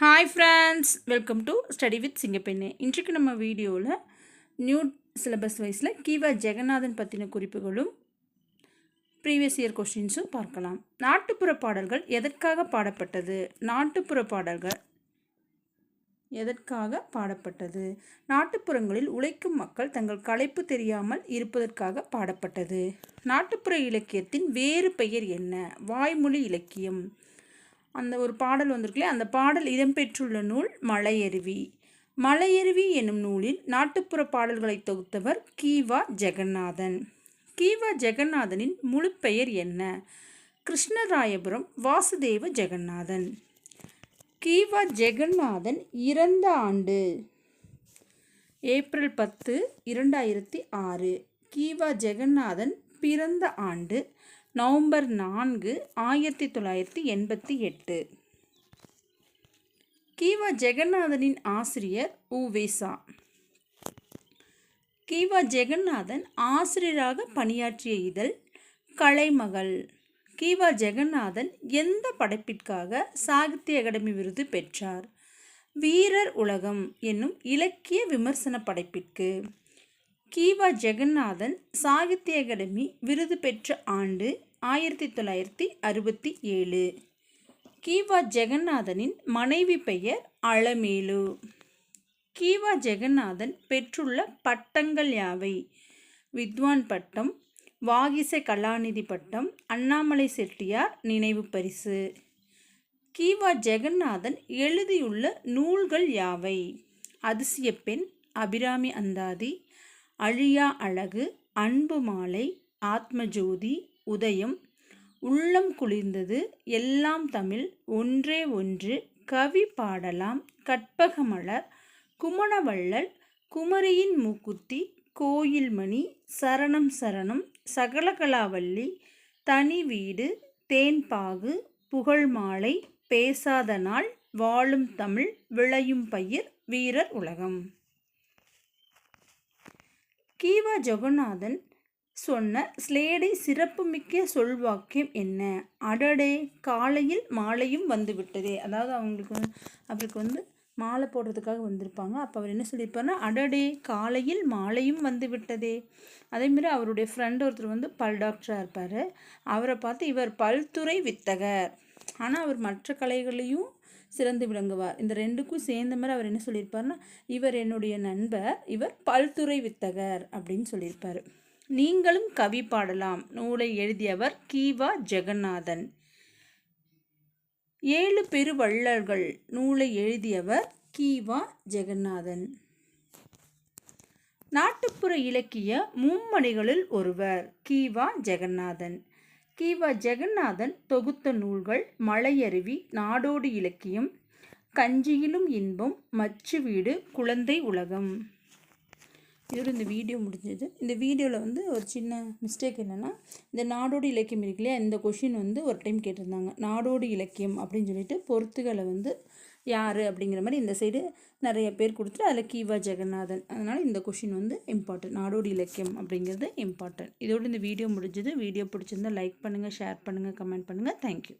Hi friends welcome to study with சிங்கப்பெண்ணு இன்றைக்கு நம்ம வீடியோவில் நியூ சிலபஸ் வைஸில் கீவா ஜெகநாதன் பற்றின குறிப்புகளும் ப்ரீவியஸ் இயர் கொஸ்டின்ஸும் பார்க்கலாம். நாட்டுப்புற பாடல்கள் எதற்காக பாடப்பட்டது? நாட்டுப்புற பாடல்கள் எதற்காக பாடப்பட்டது? நாட்டுப்புறங்களில் உழைக்கும் மக்கள் தங்கள் களைப்பு தெரியாமல் இருப்பதற்காக பாடப்பட்டது. நாட்டுப்புற இலக்கியத்தின் வேறு பெயர் என்ன? வாய்மொழி இலக்கியம். அந்த ஒரு பாடல் வந்திருக்குல்ல அந்த பாடல் இடம்பெற்றுள்ள நூல் மலையருவி. மலையருவி என்னும் நூலில் நாட்டுப்புற பாடல்களை தொகுத்தவர் கீவா ஜெகநாதன். கீவா ஜெகநாதனின் முழு பெயர் என்ன? கிருஷ்ணராயபுரம் வாசுதேவ ஜெகநாதன். கீவா ஜெகநாதன் இறந்த ஆண்டு ஏப்ரல் பத்து இரண்டாயிரத்தி ஆறு. கீவா ஜெகநாதன் பிறந்த ஆண்டு நவம்பர் நான்கு ஆயிரத்தி தொள்ளாயிரத்தி எண்பத்தி எட்டு. கீவா ஜெகநாதனின் ஆசிரியர் உவேசா கீவா ஜெகநாதன் ஆசிரியராக பணியாற்றிய இதழ் கலைமகள். கீவா ஜெகநாதன் எந்த படைப்பிற்காக சாகித்ய அகாடமி விருது பெற்றார்? வீரர் உலகம் என்னும் இலக்கிய விமர்சன படைப்பிற்கு. கீவா ஜெகநாதன் சாகித்ய அகாடமி விருது பெற்ற ஆண்டு ஆயிரத்தி தொள்ளாயிரத்தி அறுபத்தி ஏழு. கீவா ஜெகநாதனின் மனைவி பெயர் அலமேலு கீவா ஜெகநாதன் பெற்றுள்ள பட்டங்கள் யாவை? வித்வான் பட்டம் வாகிச கலாநிதி பட்டம் அண்ணாமலை செட்டியார் நினைவு பரிசு. கீவா ஜெகநாதன் எழுதியுள்ள நூல்கள் யாவை? அதிசய பெண் அபிராமி அந்தாதி அழியா அழகு அன்பு மாலை ஆத்மஜோதி உதயம். உள்ளம் குளிர்ந்தது. எல்லாம் தமிழ். ஒன்றே ஒன்று. கவி பாடலாம். கற்பகமலர். குமணவள்ளல். குமரியின் மூக்குத்தி. கோயில்மணி. சரணம் சரணம். சகலகலாவல்லி. தனி வீடு. தேன்பாகு புகழ் மாலை. பேசாத நாள். வாழும் தமிழ். விளையும் பயிர். வீரர் உலகம். கீவா ஜெகநாதன் சொன்ன ஸ்லேடை சிறப்புமிக்க சொல்வாக்கியம் என்ன? அடடே காலையில் மாலையும் வந்து விட்டதே அதாவது அவங்களுக்கு வந்து அவருக்கு வந்து மாலை போடுறதுக்காக வந்திருப்பாங்க. அப்போ அவர் என்ன சொல்லியிருப்பாருன்னா அடடே காலையில் மாலையும் வந்து விட்டதே அதேமாரி அவருடைய ஃப்ரெண்ட் ஒருத்தர் வந்து பல் டாக்டராக இருப்பார். அவரை பார்த்து இவர் பல்துறை வித்தகர். ஆனால் அவர் மற்ற கலைகளையும் சிறந்து விளங்குவார். இந்த ரெண்டுக்கும் சேர்ந்த மாதிரி அவர் என்ன சொல்லியிருப்பார்னா இவர் என்னுடைய நண்பர் இவர் பல்துறை வித்தகர் அப்படின்னு சொல்லியிருப்பார். நீங்களும் கவி பாடலாம். நூலை எழுதியவர் கீவா ஜெகநாதன். ஏழு பெருவள்ளல்கள் நூலை எழுதியவர் கீவா ஜெகநாதன். நாட்டுப்புற இலக்கிய மும்மணிகளில் ஒருவர் கீவா ஜெகநாதன். கீவா ஜெகநாதன் தொகுத்த நூல்கள் மலையருவி நாடோடி இலக்கியம் கஞ்சியிலும் இன்பம் மச்சு வீடு குழந்தை உலகம். இதோட இந்த வீடியோ முடிஞ்சது. இந்த வீடியோவில் வந்து ஒரு சின்ன மிஸ்டேக் என்னென்னா இந்த நாடோடி இலக்கியம் இருக்கு இல்லையா? இந்த கொஷின் வந்து ஒரு டைம் கேட்டிருந்தாங்க. நாடோடி இலக்கியம் அப்படின்னு சொல்லிட்டு பொறுத்துகளை வந்து யார் அப்படிங்கிற மாதிரி இந்த சைடு நிறைய பேர் கொடுத்துட்டு அதில் கீவா ஜெகநாதன். அதனால் இந்த கொஷின் வந்து இம்பார்ட்டன்ட் நாடோடி இலக்கியம் அப்படிங்கிறது இம்பார்ட்டன்ட் இதோடு இந்த வீடியோ முடிஞ்சது. வீடியோ பிடிச்சிருந்தால் லைக் பண்ணுங்கள் ஷேர் பண்ணுங்கள் கமெண்ட் பண்ணுங்கள் தேங்க்யூ